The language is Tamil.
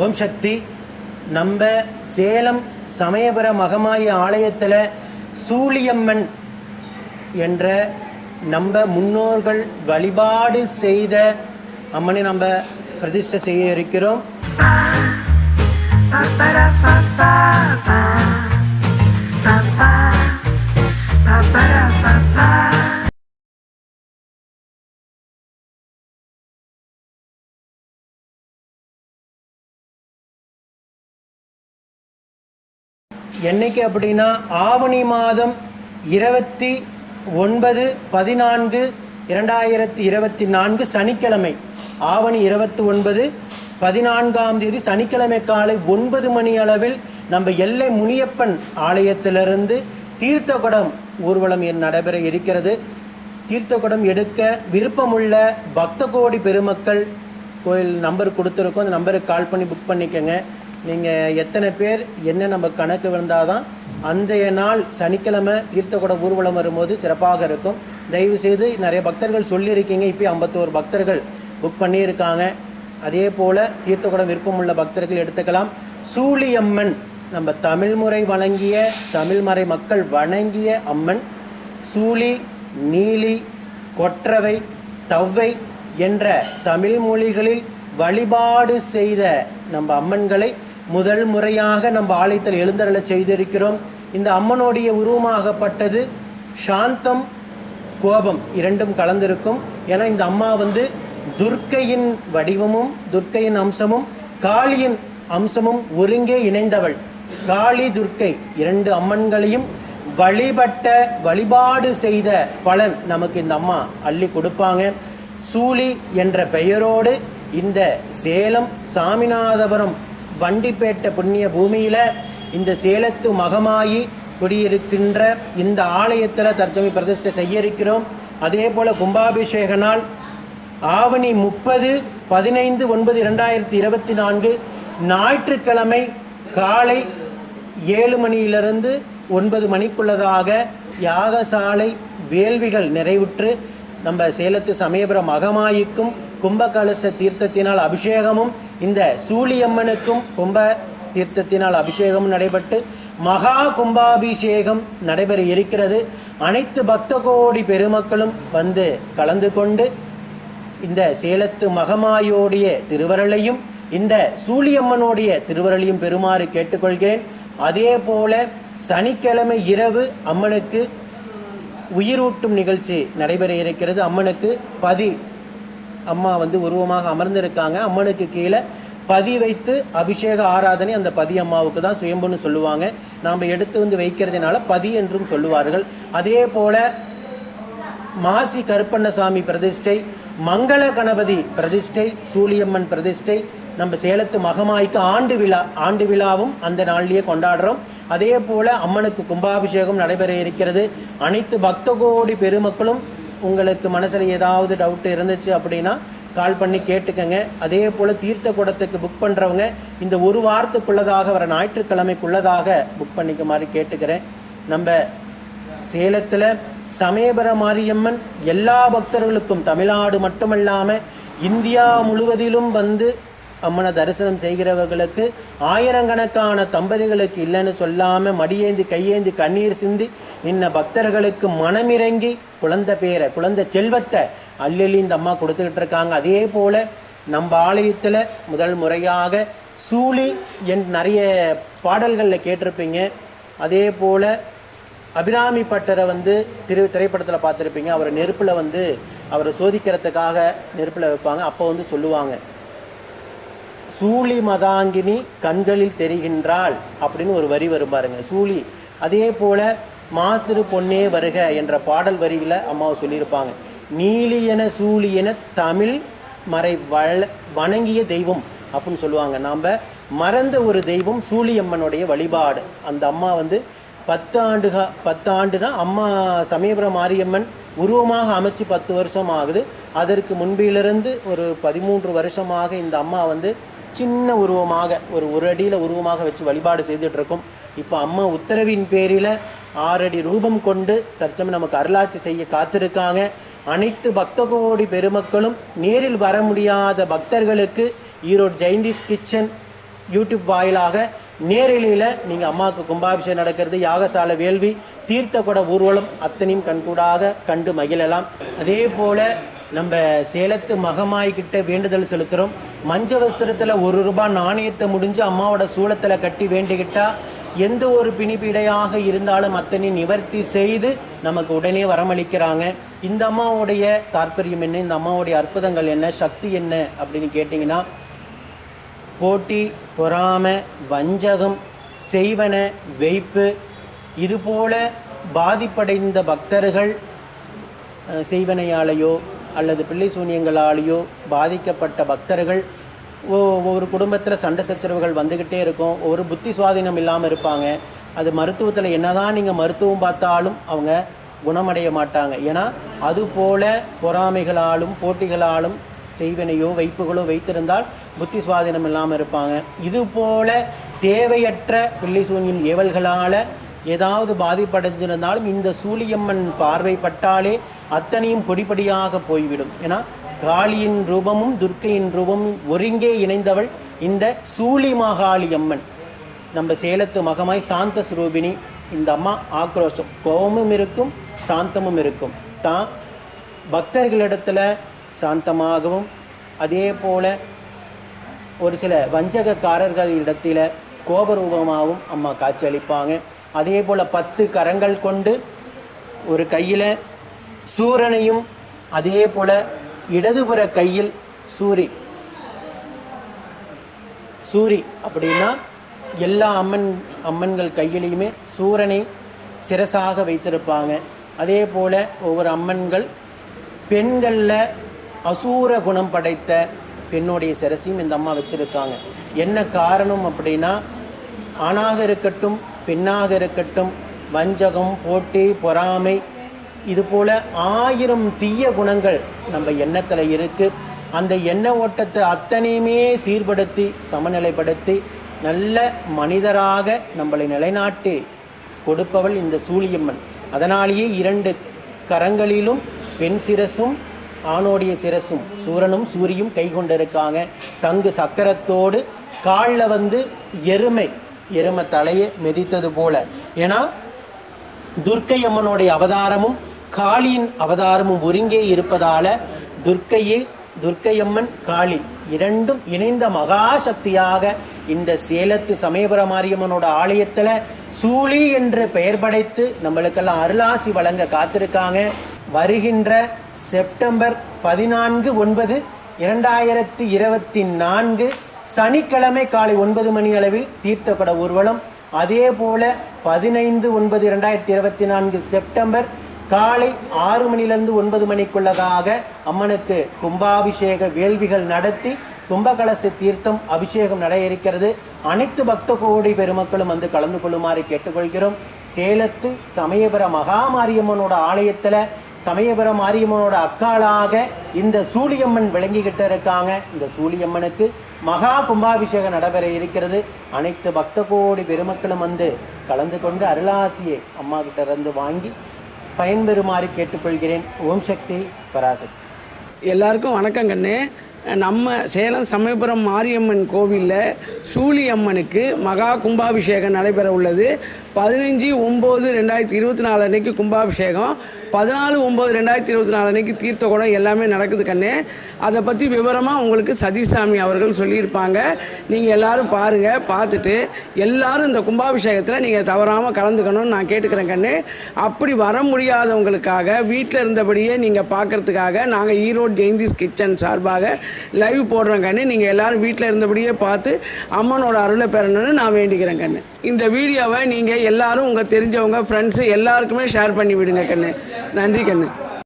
ஓம் சக்தி. நம்ம சேலம் சமயபுர மகமாயி ஆலயத்தில் சூழியம்மன் என்ற நம்ம முன்னோர்கள் வழிபாடு செய்த அம்மனை நம்ம பிரதிஷ்டை செய்ய இருக்கிறோம். என்னைக்கு அப்படின்னா ஆவணி மாதம் இருபத்தி ஒன்பது பதினான்கு இரண்டாயிரத்தி இருபத்தி நான்கு சனிக்கிழமை. ஆவணி இருபத்தி ஒன்பது பதினான்காம் தேதி சனிக்கிழமை காலை ஒன்பது மணி அளவில் நம்ம எல்லை முனியப்பன் ஆலயத்திலிருந்து தீர்த்தகுடம் ஊர்வலம் என் நடைபெற இருக்கிறது. தீர்த்தகுடம் எடுக்க விருப்பமுள்ள பக்த கோடி பெருமக்கள் கோயில் நம்பர் கொடுத்துருக்கோம். அந்த நம்பருக்கு கால் பண்ணி புக் பண்ணிக்கோங்க. நீங்கள் எத்தனை பேர் என்ன நம்ம கணக்கு விழுந்தாதான் தான் நாள் சனிக்கிழமை தீர்த்தகுடம் ஊர்வலம் வரும்போது சிறப்பாக இருக்கும். தயவு செய்து நிறைய பக்தர்கள் சொல்லியிருக்கீங்க. இப்போ ஐம்பத்தோரு பக்தர்கள் புக் பண்ணியிருக்காங்க. அதே போல் தீர்த்தகுடம் விருப்பமுள்ள பக்தர்கள் எடுத்துக்கலாம். சூழியம்மன் நம்ம தமிழ்முறை வழங்கிய தமிழ்மறை மக்கள் வணங்கிய அம்மன் சூழி நீலி கொற்றவை தவ்வை என்ற தமிழ் மொழிகளில் வழிபாடு செய்த நம்ம அம்மன்களை முதல் முறையாக நம்ம ஆலயத்தில் எழுந்தருளச் செய்திருக்கிறோம். இந்த அம்மனுடைய உருவமாகப்பட்டது சாந்தம் கோபம் இரண்டும் கலந்திருக்கும். ஏன்னா இந்த அம்மா வந்து துர்க்கையின் வடிவமும் துர்க்கையின் அம்சமும் காளியின் அம்சமும் ஒருங்கே இணைந்தவள். காளி துர்க்கை இரண்டு அம்மன்களையும் வழிபட்ட வழிபாடு செய்த பலன் நமக்கு இந்த அம்மா அள்ளி கொடுப்பாங்க. சூளி என்ற பெயரோடு இந்த சேலம் சாமிநாதபுரம் வண்டிப்பேட்டை புண்ணிய பூமியில் இந்த சேலத்து மகமாயி குடியிருக்கின்ற இந்த ஆலயத்தில் தற்சமி பிரதிஷ்டை செய்ய இருக்கிறோம் அதே போல் கும்பாபிஷேக நாள் ஆவணி முப்பது பதினைந்து ஒன்பது இரண்டாயிரத்தி இருபத்தி நான்கு ஞாயிற்றுக்கிழமை காலை ஏழு மணியிலிருந்து ஒன்பது மணிக்குள்ளதாக யாகசாலை வேள்விகள் நிறைவுற்று நம்ம சேலத்து சமயபுரம் மகமாயிக்கும் கும்பகலச தீர்த்தத்தினால் அபிஷேகமும் இந்த சூழியம்மனுக்கும் கும்ப தீர்த்தத்தினால் அபிஷேகமும் நடைபெற்று மகா கும்பாபிஷேகம் நடைபெற இருக்கிறது அனைத்து பக்த கோடி பெருமக்களும் வந்து கலந்து கொண்டு இந்த சேலத்து மகமாயோடைய திருவருளையும் இந்த சூழியம்மனுடைய திருவருளையும் பெறுமாறு கேட்டுக்கொள்கிறேன். அதே போல சனிக்கிழமை இரவு அம்மனுக்கு உயிரூட்டும் நிகழ்ச்சி நடைபெற இருக்கிறது அம்மனுக்கு பதி அம்மா வந்து உருவமாக அமர்ந்திருக்காங்க. அம்மனுக்கு கீழே பதி வைத்து அபிஷேக ஆராதனை அந்த பதி அம்மாவுக்கு தான் சுயம்புன்னு சொல்லுவாங்க. நாம் எடுத்து வந்து வைக்கிறதுனால பதி என்றும் சொல்லுவார்கள். அதே போல மாசி கருப்பண்ணசாமி பிரதிஷ்டை மங்கள கணபதி பிரதிஷ்டை சூழியம்மன் பிரதிஷ்டை நம்ம சேலத்து மகமாய்க்கு ஆண்டு விழா ஆண்டு விழாவும் அந்த நாள்லயே கொண்டாடுறோம். அதே போல அம்மனுக்கு கும்பாபிஷேகம் நடைபெற இருக்கிறது. அனைத்து பக்த கோடி பெருமக்களும் உங்களுக்கு மனசில் ஏதாவது டவுட் இருந்துச்சு அப்படின்னா கால் பண்ணி கேட்டுக்கங்க. அதே போல் தீர்த்த குடத்துக்கு புக் பண்ணுறவங்க இந்த ஒரு வாரத்துக்குள்ளதாக வர ஞாயிற்றுக்கிழமைக்குள்ளதாக புக் பண்ணிக்க மாதிரி கேட்டுக்கிறேன். நம்ம சேலத்தில் சமயபுர மாரியம்மன் எல்லா பக்தர்களுக்கும் தமிழ்நாடு மட்டுமல்லாமல் இந்தியா முழுவதிலும் வந்து அம்மனை தரிசனம் செய்கிறவர்களுக்கு ஆயிரக்கணக்கான தம்பதிகளுக்கு இல்லைன்னு சொல்லாமல் மடியேந்தி கையேந்தி கண்ணீர் சிந்தி இன்ன பக்தர்களுக்கு மனமிறங்கி குழந்தை பேரை குழந்தை செல்வத்தை அள்ளி இந்த அம்மா கொடுத்துக்கிட்டு இருக்காங்க. அதே போல் நம்ம ஆலயத்தில் முதல் முறையாக சூழி என் நிறைய பாடல்களில் கேட்டிருப்பீங்க. அதே போல் அபிராமி பட்டரை வந்து திரு திரைப்படத்தில் பார்த்துருப்பீங்க. அவர் நெருப்பில் வந்து அவரை சோதிக்கிறதுக்காக நெருப்பில் வைப்பாங்க. அப்போ வந்து சொல்லுவாங்க. சூழி மதாங்கினி கண்களில் தெரிகின்றாள் அப்படின்னு ஒரு வரி வரும் பாருங்க. சூழி அதே போல மாசிறு பொன்னே வருக என்ற பாடல் வரியில அம்மாவை சொல்லியிருப்பாங்க. நீலியன சூழியன தமிழ் மறை வள வணங்கிய தெய்வம் அப்படின்னு சொல்லுவாங்க. நாம் மறந்த ஒரு தெய்வம் சூழியம்மனுடைய வழிபாடு. அந்த அம்மா வந்து பத்து ஆண்டுகா பத்து ஆண்டுனா அம்மா சமயபுரம் மாரியம்மன் உருவமாக அமைச்சு பத்து வருஷம் ஆகுது. அதற்கு முன்பிலிருந்து ஒரு பதிமூன்று வருஷமாக இந்த அம்மா வந்து சின்ன உருவமாக ஒரு ஒரு அடியில் உருவமாக வச்சு வழிபாடு செய்துட்ருக்கோம் இப்போ அம்மா உத்தரவின் பேரில் ஆறடி ரூபம் கொண்டு தற்சமயம் நமக்கு அருளாட்சி செய்ய காத்திருக்காங்க. அனைத்து பக்த கோடி பெருமக்களும் நேரில் வர முடியாத பக்தர்களுக்கு ஈரோடு ஜெயந்திஸ் கிச்சன் யூடியூப் வாயிலாக நேரலையில் நீங்கள் அம்மாவுக்கு கும்பாபிஷேகம் நடக்கிறது யாகசால வேள்வி தீர்த்த குட ஊர்வலம் அத்தனையும் கண்கூடாக கண்டு மகிழலாம். அதே போல் நம்ம சேலத்து மகமாய்கிட்ட வேண்டுதல் செலுத்துகிறோம் மஞ்ச வஸ்திரத்தில் ஒரு ரூபாய் நாணயத்தை முடிஞ்சு அம்மாவோட சூளத்தில் கட்டி வேண்டிக்கிட்டா எந்த ஒரு பிணிப்பிடையாக இருந்தாலும் அத்தனை நிவர்த்தி செய்து நமக்கு உடனே வரமளிக்கிறாங்க. இந்த அம்மாவுடைய தாற்பயம் என்ன? இந்த அம்மாவுடைய அற்புதங்கள் என்ன? சக்தி என்ன? அப்படின்னு கேட்டிங்கன்னா போட்டி பொறாமை வஞ்சகம் செய்வன வைப்பு இதுபோல பாதிப்படைந்த பக்தர்கள் செய்வனையாலேயோ அல்லது பிள்ளை சூனியங்களாலேயோ பாதிக்கப்பட்ட பக்தர்கள் ஒ- ஒவ்வொரு குடும்பத்தில் சண்டை சச்சரவுகள் வந்துக்கிட்டே இருக்கும். ஒரு புத்தி சுவாதீனம் இல்லாமல் இருப்பாங்க. அது மருத்துவத்தில் என்னதான் நீங்கள் மருத்துவம் பார்த்தாலும் அவங்க குணமடைய மாட்டாங்க. ஏன்னா அதுபோல பொறாமைகளாலும் போட்டிகளாலும் செய்வனையோ வைப்புகளோ வைத்திருந்தால் புத்தி சுவாதீனம் இல்லாமல் இருப்பாங்க. இது போல தேவையற்ற பிள்ளை சூன்யம் ஏவல்களால் ஏதாவது பாதிப்படைஞ்சிருந்தாலும் இந்த சூழியம்மன் பார்வைப்பட்டாலே அத்தனையும் பொடிப்படியாக போய்விடும். ஏன்னா காளியின் ரூபமும் துர்க்கையின் ரூபமும் ஒருங்கே இணைந்தவள் இந்த சூழி மகாளி அம்மன். நம்ம சேலத்து மகமாய் சாந்த ஸ்வரூபிணி இந்த அம்மா ஆக்ரோஷம். கோபமும் இருக்கும் சாந்தமும் இருக்கும். தான் பக்தர்களிடத்துல சாந்தமாகவும் அதே போல் ஒரு சில வஞ்சகக்காரர்கள் இடத்தில கோபரூபமாகவும் அம்மா காட்சி அளிப்பாங்க. அதே போல் பத்து கரங்கள் கொண்டு ஒரு கையில் சூரனையும் அதே போல் இடதுபுற கையில் சூரி. சூரி அப்படின்னா எல்லா அம்மன் அம்மன்கள் கையிலையுமே சூரனை சிரசாக வைத்திருப்பாங்க. அதே போல் ஒவ்வொரு அம்மன்கள் பெண்களில் அசூர குணம் படைத்த பெண்ணுடைய சிரசையும் இந்த அம்மா வச்சுருக்காங்க. என்ன காரணம் அப்படின்னா ஆணாக இருக்கட்டும் பெண்ணாக இருக்கட்டும் வஞ்சகம் போட்டி பொறாமை இதுபோல் ஆயிரம் தீய குணங்கள் நம்ம எண்ணத்தில் இருக்குது அந்த எண்ண ஓட்டத்தை அத்தனையுமே சீர்படுத்தி சமநிலைப்படுத்தி நல்ல மனிதராக நம்மளை நிலைநாட்டி கொடுப்பவள் இந்த சூழியம்மன். அதனாலேயே இரண்டு கரங்களிலும் பெண் சிரசும் ஆணோடைய சிரசும் சூரனும் சூரியும் கை கொண்டிருக்காங்க. சங்கு சக்கரத்தோடு காலில் வந்து எருமை எருமை தலையை மிதித்தது போல. ஏன்னா துர்க்கை அம்மனுடைய அவதாரமும் காளியின் அவதாரமும் ஒருங்கே இருப்பதால துர்க்கையே துர்க்கையம்மன் காளி இரண்டும் இணைந்த மகாசக்தியாக இந்த சேலத்து சமயபுர மாரியம்மனோட ஆலயத்துல சூளி என்று பெயர் படைத்து நம்மளுக்கெல்லாம் அருளாசி வழங்க காத்திருக்காங்க. வருகின்ற செப்டம்பர் பதினான்கு ஒன்பது இரண்டாயிரத்தி இருபத்தி நான்கு சனிக்கிழமை காலை ஒன்பது மணி அளவில் தீர்த்தப்பட ஊர்வலம். அதே போல பதினைந்து ஒன்பது இரண்டாயிரத்தி இருபத்தி நான்கு செப்டம்பர் காலை ஆறு மணிலிருந்து ஒன்பது மணிக்குள்ளதாக அம்மனுக்கு கும்பாபிஷேக வேள்விகள் நடத்தி கும்பகலச தீர்த்தம் அபிஷேகம் நட இருக்கிறது அனைத்து பக்த கோடி பெருமக்களும் வந்து கலந்து கொள்ளுமாறு கேட்டுக்கொள்கிறோம். சேலத்து சமயபுர மகாமாரியம்மனோட ஆலயத்தில் சமயபுர மாரியம்மனோட அக்காளாக இந்த சூழியம்மன் விளங்கிக்கிட்டு இருக்காங்க. இந்த சூழியம்மனுக்கு மகா கும்பாபிஷேகம் நடைபெற இருக்கிறது. அனைத்து பக்த கோடி பெருமக்களும் வந்து கலந்து கொண்டு அருளாசியை அம்மா கிட்ட இருந்து வாங்கி பயன்பெறுமாறு கேட்டுக்கொள்கிறேன். ஓம் சக்தி பராசக்தி. எல்லாருக்கும் வணக்கம் கண்ணு. நம்ம சேலம் சமயபுரம் மாரியம்மன் கோவிலில் சூழியம்மனுக்கு மகா கும்பாபிஷேகம் நடைபெற உள்ளது. பதினஞ்சு ஒம்பது ரெண்டாயிரத்தி இருபத்தி நாலு அன்னைக்கு கும்பாபிஷேகம். பதினாலு ஒம்பது ரெண்டாயிரத்தி இருபத்தி நாலு அன்னைக்கு தீர்த்த குடம் எல்லாமே நடக்குது கண்ணு. அதை பற்றி விவரமாக உங்களுக்கு சதிசாமி அவர்கள் சொல்லியிருப்பாங்க. நீங்கள் எல்லாரும் பாருங்கள் பார்த்துட்டு எல்லாரும் இந்த கும்பாபிஷேகத்தில் நீங்கள் தவறாமல் கலந்துக்கணும்னு நான் கேட்டுக்கிறேன் கண்ணு. அப்படி வர முடியாதவங்களுக்காக வீட்டில் இருந்தபடியே நீங்கள் பார்க்கறதுக்காக நாங்கள் ஈரோடு ஜெயந்திஸ் கிச்சன் சார்பாக லைவ் போடுறேன் கண்ணு. நீங்கள் எல்லாரும் வீட்டில் இருந்தபடியே பார்த்து அம்மனோட அருளை பெறணும்னு நான் வேண்டிக்கிறேன் கண்ணு. இந்த வீடியோவை நீங்கள் எல்லாரும் உங்கள் தெரிஞ்சவங்க ஃப்ரெண்ட்ஸு எல்லாருக்குமே ஷேர் பண்ணி விடுங்க கண்ணு. நன்றி கண்ணு.